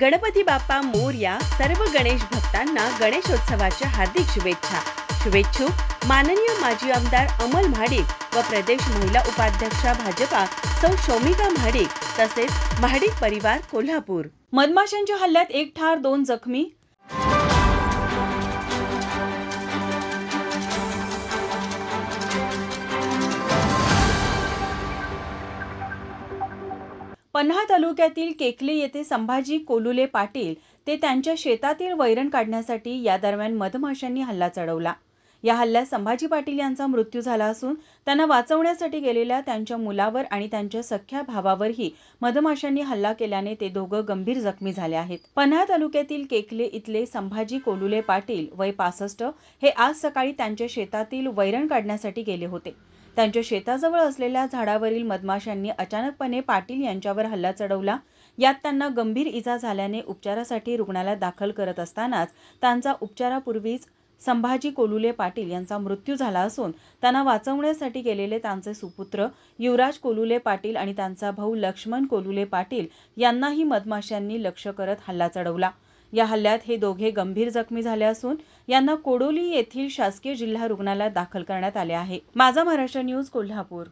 गणपती बाप्पा मोर्या सर्व गणेश भक्तांना गणेशोत्सवाच्या हार्दिक शुभेच्छा. शुभेच्छुक माननीय माजी आमदार अमल महाडिक व प्रदेश महिला उपाध्यक्षा भाजपा सौ शौमिका महाडिक तसेच महाडिक परिवार कोल्हापूर. मधमाशांच्या हल्ल्यात एक ठार दोन जखमी. पन्हा तालुक्यातील केकले येथे संभाजी कोलुले पाटील ते त्यांच्या शेतातील वैरण काढण्यासाठी या दरम्यान मधमाशांनी हल्ला चढवला. या हल्ल्यात संभाजी पाटील यांचा मृत्यू झाला असून त्यांना वाचवण्यासाठी गेलेल्या त्यांच्या मुलावर आणि त्यांच्या सख्या भावावरही मधमाशांनी हल्ला केल्याने ते दोघं गंभीर जखमी झाले आहेत. पन्हा तालुक्यातील केकले इथले संभाजी कोलुले पाटील वय पासष्ट हे आज सकाळी त्यांच्या शेतातील वैरण काढण्यासाठी गेले होते. त्यांच्या शेताजवळ असलेल्या झाडावरील मधमाशांनी अचानकपणे पाटील यांच्यावर हल्ला चढवला. यात त्यांना गंभीर इजा झाल्याने उपचारासाठी रुग्णालयात दाखल करत असतानाच त्यांचा उपचारापूर्वीच संभाजी कोलुले पाटील यांचा मृत्यू झाला असून त्यांना वाचवण्यासाठी गेलेले त्यांचे सुपुत्र युवराज कोलुले पाटील आणि त्यांचा भाऊ लक्ष्मण कोलुले पाटील यांनाही मधमाशांनी लक्ष्य करत हल्ला चढवला. या हल्ल्यात हे दोघे गंभीर जखमी झाले असून यांना कोडोली येथील शासकीय जिल्हा रुग्णालयात दाखल करण्यात आले आहे. माझा महाराष्ट्र न्यूज कोल्हापूर.